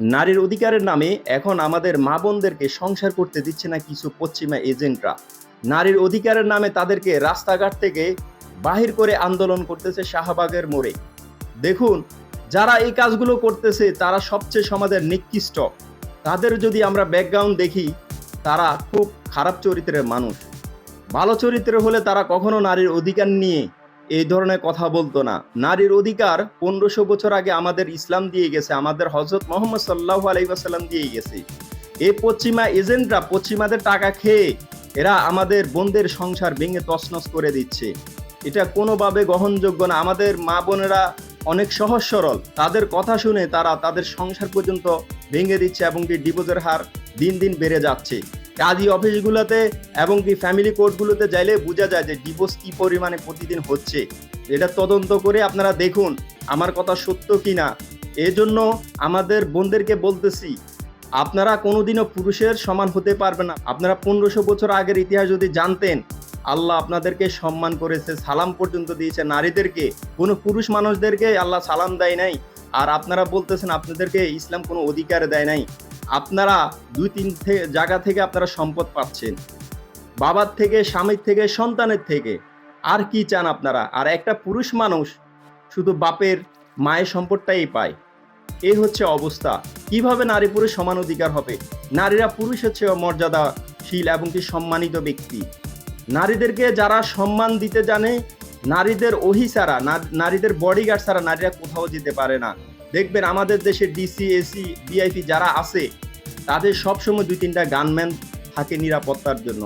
নারীর অধিকারের নামে এখন আমাদের মা বোনদেরকে সংসার করতে দিচ্ছে না কিছু পশ্চিমা এজেন্টরা। নারীর অধিকারের নামে তাদেরকে রাস্তাঘাট থেকে বাহির করে আন্দোলন করতেছে শাহবাগের মোড়ে। দেখুন, যারা এই কাজগুলো করতেছে, তারা সবচেয়ে সমাজের নিকৃষ্ট। তাদের যদি আমরা ব্যাকগ্রাউন্ড দেখি, তারা খুব খারাপ চরিত্রের মানুষ। ভালো চরিত্রের হলে তারা কখনো নারীর অধিকার নিয়ে এই ধরনের কথা বলতো না। নারীর অধিকার পনেরোশো বছর আগে আমাদের ইসলাম দিয়ে গেছে, আমাদের হজরত মোহাম্মদ সাল্লাহ আলাইসাল্লাম দিয়ে গেছে। এই পশ্চিমা এজেন্টরা পশ্চিমাদের টাকা খেয়ে, এরা আমাদের বোনদের সংসার ভেঙে তছনছ করে দিচ্ছে। এটা কোনোভাবে গ্রহণযোগ্য না। আমাদের মা বোনেরা অনেক সহজ সরল। তাদের কথা শুনে তারা তাদের সংসার পর্যন্ত ভেঙে দিচ্ছে এবং ডিভোর্সের হার দিন দিন বেড়ে যাচ্ছে। কাজী অফিসগুলোতে এবং কি ফ্যামিলি কোর্টগুলোতে যাইলে বোঝা যায় যে ডিভোর্স কি পরিমাণে প্রতিদিন হচ্ছে। এটা তদন্ত করে আপনারা দেখুন আমার কথা সত্য কিনা। এজন্য আমাদের বোনদেরকে বলতেছি, আপনারা কোনোদিনও পুরুষের সমান হতে পারবেন না। আপনারা পনেরোশো বছর আগের ইতিহাস যদি জানতেন, আল্লাহ আপনাদেরকে সম্মান করেছে, সালাম পর্যন্ত দিয়েছে নারীদেরকে। কোনো পুরুষ মানুষদেরকে আল্লাহ সালাম দেয় নাই। আর আপনারা বলতেছেন আপনাদেরকে ইসলাম কোনো অধিকার দেয় নাই। আপনারা দুই তিন জায়গা থেকে আপনারা সম্পদ পাচ্ছেন। বাবার থেকে, স্বামীর থেকে, সন্তানের থেকে। আর কি চান আপনারা? আর একটা পুরুষ মানুষ শুধু বাপের মায়ের সম্পদটাই পায়। এ হচ্ছে অবস্থা। কীভাবে নারী পুরুষ সমান অধিকার হবে? নারীরা পুরুষ হচ্ছে মর্যাদাশীল এবং কি সম্মানিত ব্যক্তি। নারীদেরকে যারা সম্মান দিতে জানে, নারীদের ওহি ছাড়া নারীদের বডিগার্ড ছাড়া নারীরা কোথাও যেতে পারে না। দেখবেন আমাদের দেশে ডিসি এসি বিআইপি যারা আছে, তাদের সবসময় দুই তিনটা গানম্যান থাকে নিরাপত্তার জন্য।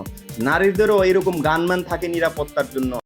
নারীদেরও এরকম গানম্যান থাকে নিরাপত্তার জন্য।